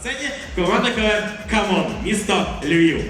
сцені команда КВН Камон, місто Львів.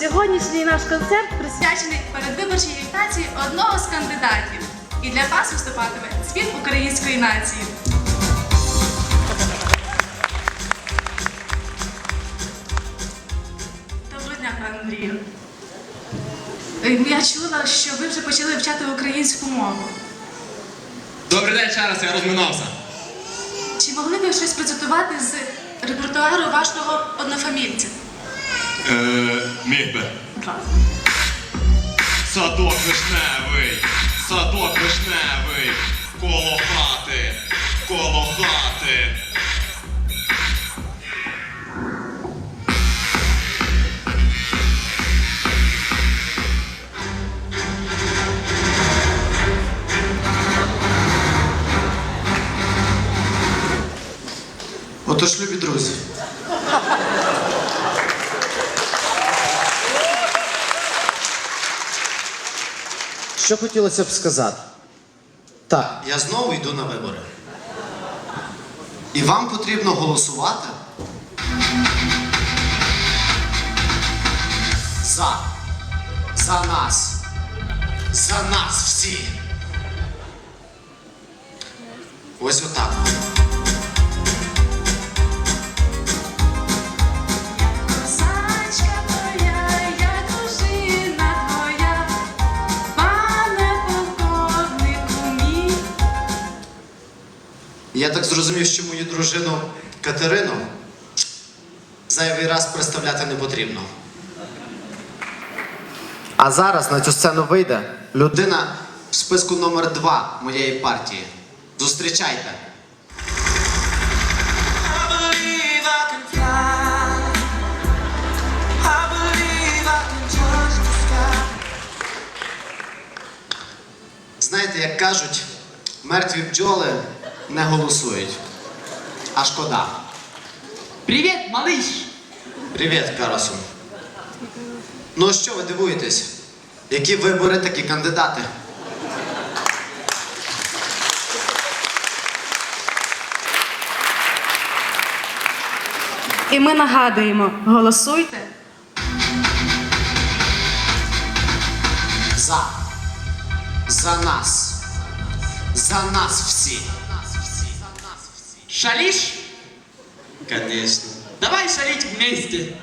Сьогоднішній наш концерт присвячений передвиборчій агітації одного з кандидатів. І для вас виступатиме спів української нації. Доброго дня, пане Андрію. Е, Я чула, що ви вже почали вчати українську мову. Добрий день ще раз, я розминався. Чи могли ви щось процитувати з репертуару вашого однофамільця? Е, міг би. Садок вишневий, садок вишневий, коло хати, коло хати. Отож, любі друзі. Що хотілося б сказати? Так, я знову йду на вибори. І вам потрібно голосувати за. За нас. За нас всі. Ось отак. Я так зрозумів, що мою дружину Катерину зайвий раз представляти не потрібно. А зараз на цю сцену вийде людина в списку номер два моєї партії. Зустрічайте. Знаєте, як кажуть, мертві бджоли не голосують. А шкода. Привет, малыш! Привіт, Карасун. Ну що ви дивуєтесь? Які вибори, такі кандидати? І ми нагадуємо, голосуйте. За. За нас. За нас всі. Шалишь? Конечно. Давай шалить вместе.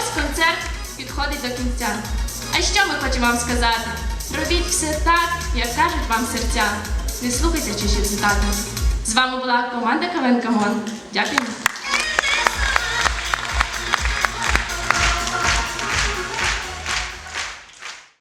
Ось концерт підходить до кінця. А що ми хочемо вам сказати? Робіть все так, як кажуть вам серця. Не слухайте чужі цитати. З вами була команда КВН Камон. Дякую.